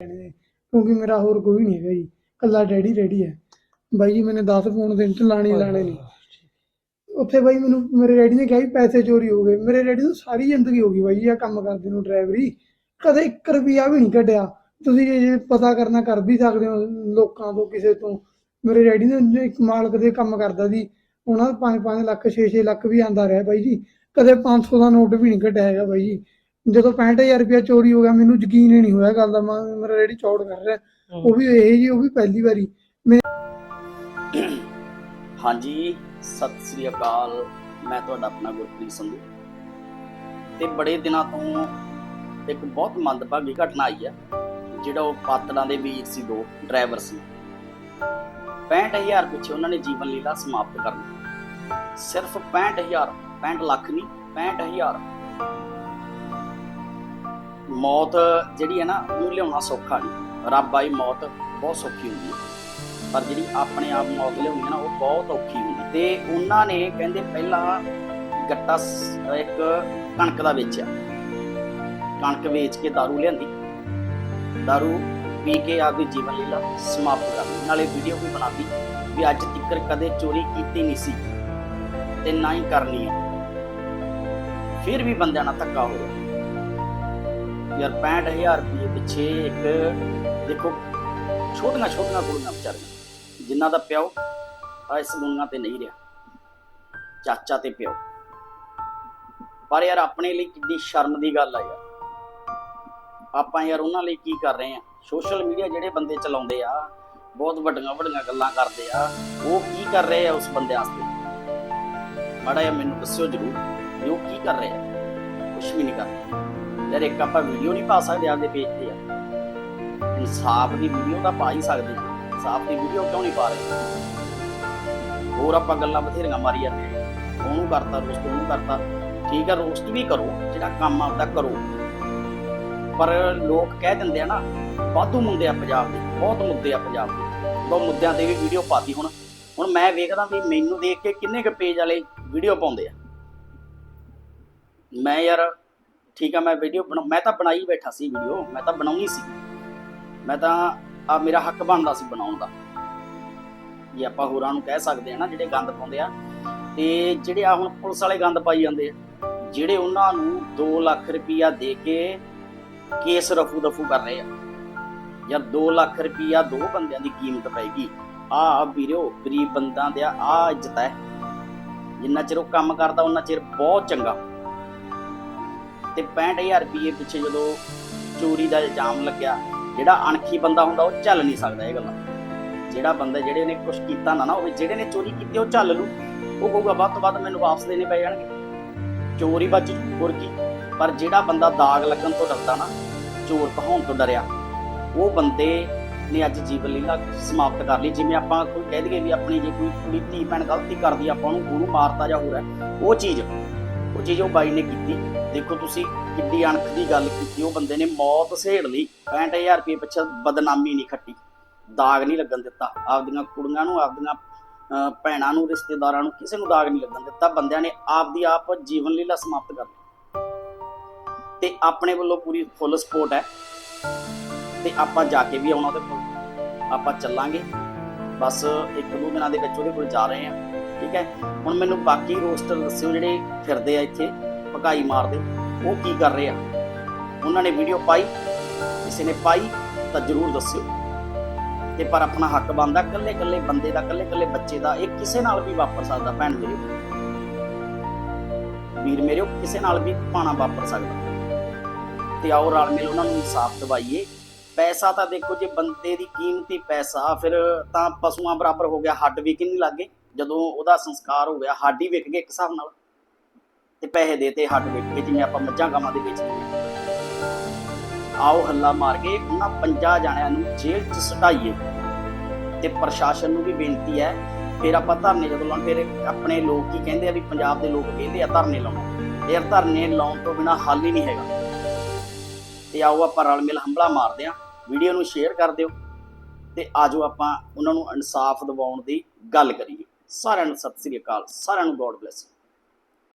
ਨੇ ਕਿਉਂਕਿ ਮੇਰਾ ਹੋਰ ਕੋਈ ਨਹੀਂ ਹੈਗਾ ਜੀ। ਕੱਲਾ ਡੈਡੀ ਰੈਡੀ ਹੈ। ਬਾਈ ਜੀ ਮੈਨੇ 10 ਫੋਨ ਦਿਨ ਚ ਲਾਣੇ ਹੀ ਲਾਣੇ ਨੇ। ਉੱਥੇ ਬਾਈ ਮੈਨੂੰ ਮੇਰੇ ਡੈਡੀ ਨੇ ਕਿਹਾ ਵੀ ਪੈਸੇ ਚੋਰੀ ਹੋ ਗਏ। ਮੇਰੇ ਡੈਡੀ ਨੂੰ ਸਾਰੀ ਜ਼ਿੰਦਗੀ ਹੋ ਗਈ ਬਾਈ ਆ ਕੰਮ ਕਰਦੇ ਨੂੰ ਡਰਾਈਵਰੀ। ਕਦੇ 1 ਰੁਪਿਆ ਵੀ ਨਹੀਂ ਕੱਢਿਆ। ਤੁਸੀਂ ਜੇ ਪਤਾ ਕਰਨਾ ਕਰ ਵੀ ਸਕਦੇ ਹੋ ਲੋਕਾਂ ਤੋਂ ਕਿਸੇ ਤੋਂ। ਮੇਰੇ ਡੈਡੀ ਨੇ ਇੱਕ ਮਾਲਕ ਦੇ ਕੰਮ ਕਰਦਾ ਸੀ। ਉਹਨਾਂ ਦਾ 5-5 ਲੱਖ 6-6 ਲੱਖ ਵੀ ਆਂਦਾ ਰਿਹਾ ਬਾਈ ਜੀ। ਕਦੇ 500 ਦਾ ਨੋਟ ਵੀ ਨਹੀਂ ਕੱਢਿਆ ਹੈਗਾ ਬਾਈ ਜੀ। ਜਦੋਂ 65000 ਰੁਪਇਆ ਚੋਰੀ ਹੋ ਗਿਆ ਮੈਨੂੰ ਯਕੀਨ ਹੀ ਨਹੀਂ ਹੋਇਆ ਗੱਲ ਦਾ ਮੈਂ- ਮੇਰਾ ਡੈਡੀ ਚੌੜ ਕਰ ਰਿਹਾ। ਉਹ ਵੀ ਇਹ ਜੀ ਉਹ ਵੀ ਪਹਿਲੀ ਵਾਰੀ। ਹਾਂਜੀ ਸਤਿ ਸ੍ਰੀ ਅਕਾਲ। ਮੈਂ ਤੁਹਾਡਾ ਆਪਣਾ ਗੁਰਪ੍ਰੀਤ ਸੰਧੂ। ਤੇ ਬੜੇ ਦਿਨਾਂ ਤੋਂ ਇੱਕ ਬਹੁਤ ਮੰਦਭਾਗੀ ਘਟਨਾ ਆਈ ਹੈ ਜਿਹੜਾ ਉਹ ਪਾਤੜਾਂ ਦੇ ਵੀਰ ਸੀ ਦੋ ਡਰਾਈਵਰ ਸੀ। 65000 ਪਿੱਛੇ ਉਹਨਾਂ ਨੇ ਜੀਵਨ ਲੀਲਾ ਸਮਾਪਤ ਕਰ ਲਈ ਸਿਰਫ 65000 65 ਲੱਖ ਨਹੀਂ 65000 ਮੌਤ ਜਿਹੜੀ ਹੈ ਨਾ ਉਹਨੂੰ ਲਿਆਉਣਾ ਸੌਖਾ ਨਹੀਂ ਰੱਬ ਆਈ ਮੌਤ ਬਹੁਤ ਸੌਖੀ ਹੁੰਦੀ ਹੈ ਪਰ ਜਿਹੜੀ ਆਪਣੇ ਆਪ ਮੌਤ ਲਿਆਉਣੀ ਹੈ ਨਾ ਉਹ ਬਹੁਤ ਔਖੀ ਹੁੰਦੀ ਤੇ ਉਹਨਾਂ ਨੇ ਕਹਿੰਦੇ ਪਹਿਲਾਂ ਗੱਟਾ ਸ- ਇੱਕ ਕਣਕ ਦਾ ਵੇਚਿਆ ਕਣਕ ਵੇਚ ਕੇ दारू ਲਿਆਂਦੀ दारू ਪੀ ਕੇ ਆਪਦੀ ਜੀਵਨ ਲੀਲਾ ਸਮਾਪਤ ਕਰ ਲਈ ਨਾਲੇ ਵੀਡੀਓ ਵੀ ਬਣਾਤੀ ਵੀ ਅੱਜ ਤੱਕ ਕਦੇ ਚੋਰੀ ਕੀਤੀ ਨਹੀਂ ਸੀ ਤੇ ਨਾ ਹੀ ਕਰਨੀ ਹੈ ਫਿਰ ਵੀ ਬੰਦਿਆਂ ਨਾਲ ਧੱਕਾ ਹੋ ਰਿਹਾ ਯਾਰ 65000 ਰੁਪਏ ਪਿੱਛੇ ਇੱਕ, ਦੇਖੋ, ਛੋਟੀਆਂ ਛੋਟੀਆਂ ਕੁੜੀਆਂ ਵਿਚਾਰੀਆਂ, ਜਿਨ੍ਹਾਂ ਦਾ ਪਿਓ ਆ ਇਸ ਦੁਨੀਆ ਤੇ ਨਹੀਂ ਰਿਹਾ, ਚਾਚਾ ਤੇ ਪਿਓ। ਪਰ ਯਾਰ ਆਪਣੇ ਲਈ ਕਿੰਨੀ ਸ਼ਰਮ ਦੀ ਗੱਲ ਆ ਯਾਰ। ਆਪਾਂ ਯਾਰ ਉਹਨਾਂ ਲਈ ਕੀ ਕਰ ਰਹੇ ਆ? ਸੋਸ਼ਲ ਮੀਡੀਆ ਜਿਹੜੇ ਬੰਦੇ ਚਲਾਉਂਦੇ ਆ, ਬਹੁਤ ਵੱਡੀਆਂ ਵੱਡੀਆਂ ਗੱਲਾਂ ਕਰਦੇ ਆ, ਉਹ ਕੀ ਕਰ ਰਹੇ ਆ ਉਸ ਬੰਦੇ ਵਾਸਤੇ? ਮਾੜਾ ਜਿਹਾ ਮੈਨੂੰ ਦੱਸਿਓ ਜਰੂਰ ਵੀ ਉਹ ਕੀ ਕਰ ਰਹੇ ਆ। ਕੁਝ ਵੀ ਨਹੀਂ ਕਰ ਰਹੇ। ਯਾਰ ਇੱਕ ਆਪਾਂ ਵੀਡੀਓ ਨਹੀਂ ਪਾ ਸਕਦੇ ਆਪਦੇ ਪੇਜ ਤੇ ਯਾਰ ਇਨਸਾਫ ਦੀ ਵੀਡੀਓ ਤਾਂ ਪਾ ਹੀ ਸਕਦੇ ਹਾਂ ਇਨਸਾਫ ਦੀ ਵੀਡੀਓ ਕਿਉਂ ਨਹੀਂ ਪਾ ਰਹੇ? ਹੋਰ ਆਪਾਂ ਗੱਲਾਂ ਬਥੇਰੀਆਂ ਮਾਰੀ ਜਾਂਦੇ ਉਹਨੂੰ ਕਰਤਾ ਰੋਸਟ ਉਹਨੂੰ ਕਰਤਾ। ਠੀਕ ਹੈ ਰੋਸਟ ਵੀ ਕਰੋ, ਜਿਹੜਾ ਕੰਮ ਆਪਦਾ ਕਰੋ। ਪਰ ਲੋਕ ਕਹਿ ਦਿੰਦੇ ਆ ਨਾ, ਵਾਧੂ ਮੁੱਦੇ ਆ ਪੰਜਾਬ ਦੇ, ਬਹੁਤ ਮੁੱਦੇ ਆ ਪੰਜਾਬ ਦੇ। ਉਹ ਮੁੱਦਿਆਂ ਤੇ ਵੀ ਵੀਡੀਓ ਪਾਤੀ ਹੁਣ। ਹੁਣ ਮੈਂ ਵੇਖਦਾ ਵੀ ਮੈਨੂੰ ਦੇਖ ਕੇ ਕਿੰਨੇ ਕੁ ਪੇਜ ਵਾਲੇ ਵੀਡੀਓ ਪਾਉਂਦੇ ਆ। ਮੈਂ ਯਾਰ ਠੀਕ ਆ, ਮੈਂ ਵੀਡੀਓ ਬਣਾ, ਮੈਂ ਤਾਂ ਬਣਾਈ ਬੈਠਾ ਸੀ ਵੀਡੀਓ ਮੈਂ ਤਾਂ ਬਣਾਉਣੀ ਸੀ। ਮੈਂ ਤਾਂ, ਆ ਮੇਰਾ ਹੱਕ ਬਣਦਾ ਸੀ ਬਣਾਉਣ ਦਾ। ਜੇ ਆਪਾਂ ਹੋਰਾਂ ਨੂੰ ਕਹਿ ਸਕਦੇ ਆ ਨਾ, ਜਿਹੜੇ ਗੰਦ ਪਾਉਂਦੇ ਆ। ਤੇ ਜਿਹੜੇ ਆ ਹੁਣ ਪੁਲਿਸ ਵਾਲੇ ਗੰਦ ਪਾਈ ਜਾਂਦੇ ਆ, ਜਿਹੜੇ ਉਹਨਾਂ ਨੂੰ 2 ਲੱਖ ਰੁਪਈਆ ਦੇ ਕੇ ਕੇਸ ਰਫੂ ਦਫੂ ਕਰ ਰਹੇ ਆ। ਜਾਂ 2 ਲੱਖ ਰੁਪਈਆ ਦੋ ਬੰਦਿਆਂ ਦੀ ਕੀਮਤ ਪੈਗੀ ਆ ਵੀਰੋ, ਗਰੀਬ ਬੰਦਾਂ ਦੇ ਆ ਇੱਜ਼ਤ ਹੈ। ਜਿੰਨਾ ਚਿਰ ਉਹ ਕੰਮ ਕਰਦਾ, ਉਹਨਾਂ ਚਿਰ ਬਹੁਤ ਚੰਗਾ। ਤੇ 65000 ਰੁਪਏ ਪਿੱਛੇ ਜਦੋਂ ਚੋਰੀ ਦਾ ਇਲਜ਼ਾਮ ਲੱਗਿਆ, ਜਿਹੜਾ ਅਣਖੀ ਬੰਦਾ ਹੁੰਦਾ ਉਹ ਚੱਲ ਨਹੀਂ ਸਕਦਾ ਇਹ ਗੱਲਾਂ। ਜਿਹੜਾ ਬੰਦਾ, ਜਿਹੜੇ ਨੇ ਕੁਝ ਕੀਤਾ ਨਾ ਨਾ, ਉਹ ਜਿਹੜੇ ਨੇ ਚੋਰੀ ਕੀਤੀ ਉਹ ਚੱਲ ਲੂ। ਉਹ ਕਹੂਗਾ, ਵੱਧ ਤੋਂ ਵੱਧ ਮੈਨੂੰ ਵਾਪਸ ਦੇਣੇ ਪੈ ਜਾਣਗੇ। ਚੋਰੀ ਬਚ ਹੋਰ ਕੀ। ਪਰ ਜਿਹੜਾ ਬੰਦਾ ਦਾਗ ਲੱਗਣ ਤੋਂ ਡਰਦਾ ਨਾ, ਚੋਰ ਕਹਾਉਣ ਤੋਂ ਡਰਿਆ, ਉਹ ਬੰਦੇ ਨੇ ਅੱਜ ਜੀਵਨ ਲੀਲਾ ਸਮਾਪਤ ਕਰ ਲਈ। ਜਿਵੇਂ ਆਪਾਂ ਕੋਈ ਕਹਿ ਦਈਏ ਵੀ ਆਪਣੀ ਜੇ ਕੋਈ ਕੁੜੀ, ਧੀ, ਭੈਣ ਗਲਤੀ ਕਰਦੀ, ਆਪਾਂ ਉਹਨੂੰ ਗੁਰੂ ਮਾਰਤਾ ਜਾਂ ਹੋਰ ਹੈ, ਉਹ ਚੀਜ਼ ਉਹ ਚੀਜ਼ ਉਹ ਬਾਈ ਨੇ ਕੀਤੀ। ਦੇਖੋ ਤੁਸੀਂ ਕਿੱਡੀ ਅਣਖ ਦੀ ਗੱਲ ਕੀਤੀ। ਉਹ ਬੰਦੇ ਨੇ ਮੌਤ ਸਹੇੜ ਲਈ 65000 ਰੁਪਏ ਪਿੱਛੇ ਬਦਨਾਮੀ ਨਹੀਂ ਖੱਟੀ। ਦਾਗ ਨਹੀਂ ਲੱਗਣ ਦਿੱਤਾ। ਆਪਦੀਆਂ ਕੁੜੀਆਂ ਨੂੰ, ਆਪਦੀਆਂ ਭੈਣਾਂ ਨੂੰ, ਰਿਸ਼ਤੇਦਾਰਾਂ ਨੂੰ ਕਿਸੇ ਨੂੰ ਦਾਗ ਨਹੀਂ ਲੱਗਣ ਦਿੱਤਾ। ਬੰਦਿਆਂ ਨੇ ਆਪਦੀ ਆਪ ਜੀਵਨ ਲੀਲਾ ਸਮਾਪਤ ਕਰ ਲਈ। ਤੇ ਆਪਣੇ ਵੱਲੋਂ ਪੂਰੀ ਫੁੱਲ ਸਪੋਰਟ ਹੈ। ਤੇ ਆਪਾਂ ਜਾ ਕੇ ਵੀ ਆਉਣਾ ਉਹਦੇ ਕੋਲ। ਆਪਾਂ ਚੱਲਾਂਗੇ। ਬਸ ਇੱਕ ਦੋ ਦਿਨਾਂ ਦੇ ਵਿੱਚ ਉਹਦੇ ਕੋਲ ਜਾ ਰਹੇ ਹਾਂ। ਠੀਕ ਹੈ? ਹੁਣ ਮੈਨੂੰ ਬਾਕੀ ਰੋਸਟਰ ਦੱਸਿਓ ਜਿਹੜੇ ਫਿਰਦੇ ਆ ਇੱਥੇ ਪਕਾਈ ਮਾਰਦੇ। ਉਹ ਕੀ ਕਰ ਰਹੇ ਆ? ਉਹਨਾਂ ਨੇ ਵੀਡੀਓ ਪਾਈ, ਕਿਸੇ ਨੇ ਪਾਈ ਤਾਂ ਜਰੂਰ ਦੱਸਿਓ। ਤੇ ਪਰ ਆਪਣਾ ਹੱਕ ਬਣਦਾ ਇਕੱਲੇ ਇਕੱਲੇ ਬੰਦੇ ਦਾ ਇਕੱਲੇ ਇਕੱਲੇ ਬੱਚੇ ਦਾ, ਇਹ ਕਿਸੇ ਨਾਲ ਵੀ ਵਾਪਰ ਸਕਦਾ, ਭੈਣ ਮੇਰੇ ਵੀਰ ਮੇਰੇ ਕਿਸੇ ਨਾਲ ਵੀ ਪਾਣਾ ਵਾਪਰ ਸਕਦਾ। ਤੇ ਆਓ ਰਲ ਮਿਲ ਉਹਨਾਂ ਨੂੰ ਇਨਸਾਫ ਦਿਵਾਈਏ। ਪੈਸਾ ਤਾਂ ਦੇਖੋ, ਜੇ ਬੰਦੇ ਦੀ ਕੀਮਤੀ ਪੈਸਾ, ਫਿਰ ਤਾਂ ਪਸ਼ੂਆਂ ਬਰਾਬਰ ਹੋ ਗਿਆ, ਹੱਡ ਵੀ ਕਿੰਨੀ ਲੱਗੇ ਜਦੋਂ ਉਹਦਾ ਸੰਸਕਾਰ ਹੋ ਗਿਆ, ਹੱਡ ਹੀ ਵਿਕ ਗਏ ਇੱਕ ਹਿਸਾਬ ਨਾਲ। ਤੇ ਪੈਸੇ ਦੇਤੇ ਹੱਡ ਵਿਕ ਗਏ, ਜਿਵੇਂ ਆਪਾਂ ਮੱਝਾਂ ਗਾਵਾਂ ਦੇ ਵਿੱਚ ਆਓ ਹੱਲਾ ਮਾਰ ਕੇ ਉਹਨਾਂ ਪੰਜਾਂ ਜਾਣਿਆਂ ਨੂੰ ਜੇਲ੍ਹ 'ਚ ਸਟਾਈਏ। ਤੇ ਪ੍ਰਸ਼ਾਸਨ ਨੂੰ ਵੀ ਬੇਨਤੀ ਹੈ, ਫਿਰ ਆਪਾਂ ਧਰਨੇ ਜਦੋਂ ਲਾਉਣ, ਫਿਰ ਆਪਣੇ ਲੋਕ ਕੀ ਕਹਿੰਦੇ ਆ ਵੀ ਪੰਜਾਬ ਦੇ ਲੋਕ ਕਹਿੰਦੇ ਆ ਧਰਨੇ ਲਾਉਣ। ਯਾਰ ਧਰਨੇ ਲਾਉਣ ਤੋਂ ਬਿਨਾ ਹੱਲ ਹੀ ਨਹੀਂ ਹੈਗਾ। ਤੇ ਆਓ ਆਪਾਂ ਰਲ ਮਿਲ ਹੰਬਲਾ ਮਾਰਦੇ ਆ ਵੀਡੀਓ ਨੂੰ ਸ਼ੇਅਰ ਕਰ ਦਿਓ। ਤੇ ਆਜੋ ਆਪਾਂ ਉਹਨਾਂ ਨੂੰ ਇਨਸਾਫ ਦਿਵਾਉਣ ਦੀ ਗੱਲ ਕਰੀਏ। ਸਾਰਿਆਂ ਨੂੰ ਸਤਿ ਸ੍ਰੀ ਅਕਾਲ ਸਾਰਿਆਂ ਨੂੰ ਗੋਡ ਬlesਸ